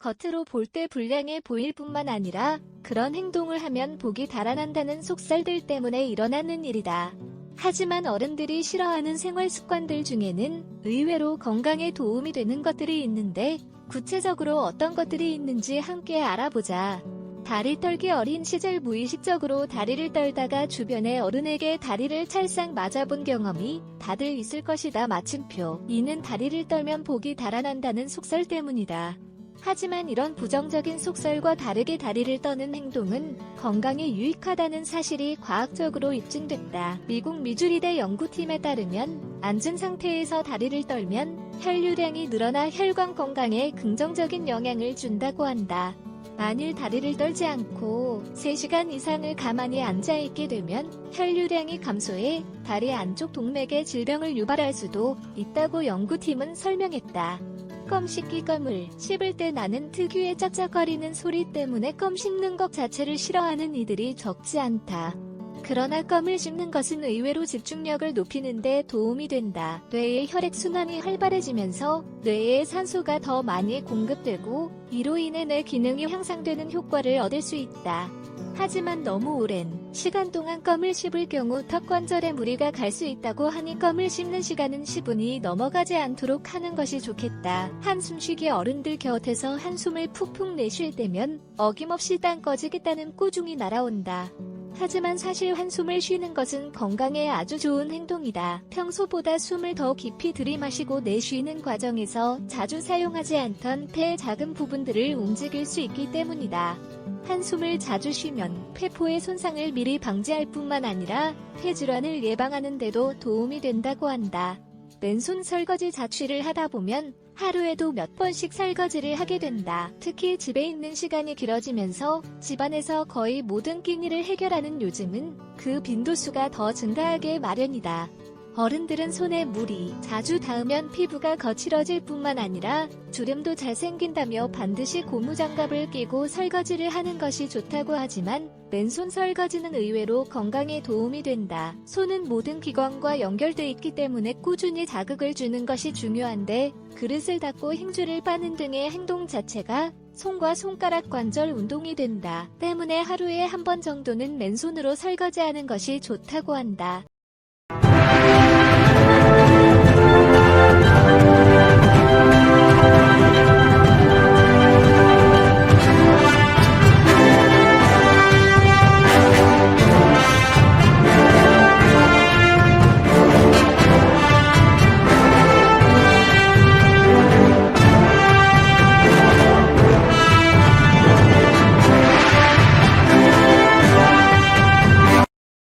겉으로 볼 때 불량해 보일 뿐만 아니라 그런 행동을 하면 복이 달아난다는 속설들 때문에 일어나는 일이다. 하지만 어른들이 싫어하는 생활 습관들 중에는 의외로 건강에 도움이 되는 것들이 있는데 구체적으로 어떤 것들이 있는지 함께 알아보자. 다리 떨기 어린 시절 무의식적으로 다리를 떨다가 주변의 어른에게 다리를 찰싹 맞아본 경험이 다들 있을 것이다 마침표. 이는 다리를 떨면 복이 달아난다는 속설 때문이다. 하지만 이런 부정적인 속설과 다르게 다리를 떠는 행동은 건강에 유익하다는 사실이 과학적으로 입증됐다. 미국 미주리대 연구팀에 따르면 앉은 상태에서 다리를 떨면 혈류량이 늘어나 혈관 건강에 긍정적인 영향을 준다고 한다. 만일 다리를 떨지 않고 3시간 이상을 가만히 앉아있게 되면 혈류량이 감소해 다리 안쪽 동맥에 질병을 유발할 수도 있다고 연구팀은 설명했다. 껌 씹기 껌을 씹을 때 나는 특유의 짭짭거리는 소리 때문에 껌 씹는 것 자체를 싫어하는 이들이 적지 않다. 그러나 껌을 씹는 것은 의외로 집중력을 높이는 데 도움이 된다. 뇌의 혈액순환이 활발해지면서 뇌에 산소가 더 많이 공급되고 이로 인해 뇌 기능이 향상되는 효과를 얻을 수 있다. 하지만 너무 오랜 시간 동안 껌을 씹을 경우 턱 관절에 무리가 갈 수 있다고 하니 껌을 씹는 시간은 10분이 넘어가지 않도록 하는 것이 좋겠다. 한숨 쉬기 어른들 곁에서 한숨을 푹푹 내쉴 때면 어김없이 땅 꺼지겠다는 꾸중이 날아온다. 하지만 사실 한숨을 쉬는 것은 건강에 아주 좋은 행동이다. 평소보다 숨을 더 깊이 들이마시고 내쉬는 과정에서 자주 사용하지 않던 폐의 작은 부분들을 움직일 수 있기 때문이다. 한숨을 자주 쉬면 폐포의 손상을 미리 방지할 뿐만 아니라 폐질환을 예방하는 데도 도움이 된다고 한다. 맨손 설거지 자취를 하다 보면 하루에도 몇 번씩 설거지를 하게 된다. 특히 집에 있는 시간이 길어지면서 집안에서 거의 모든 끼니를 해결하는 요즘은 그 빈도수가 더 증가하게 마련이다. 어른들은 손에 물이 자주 닿으면 피부가 거칠어질 뿐만 아니라 주름도 잘 생긴다며 반드시 고무장갑을 끼고 설거지를 하는 것이 좋다고 하지만 맨손 설거지는 의외로 건강에 도움이 된다. 손은 모든 기관과 연결돼 있기 때문에 꾸준히 자극을 주는 것이 중요한데 그릇을 닦고 행주를 빠는 등의 행동 자체가 손과 손가락 관절 운동이 된다. 때문에 하루에 한 번 정도는 맨손으로 설거지하는 것이 좋다고 한다.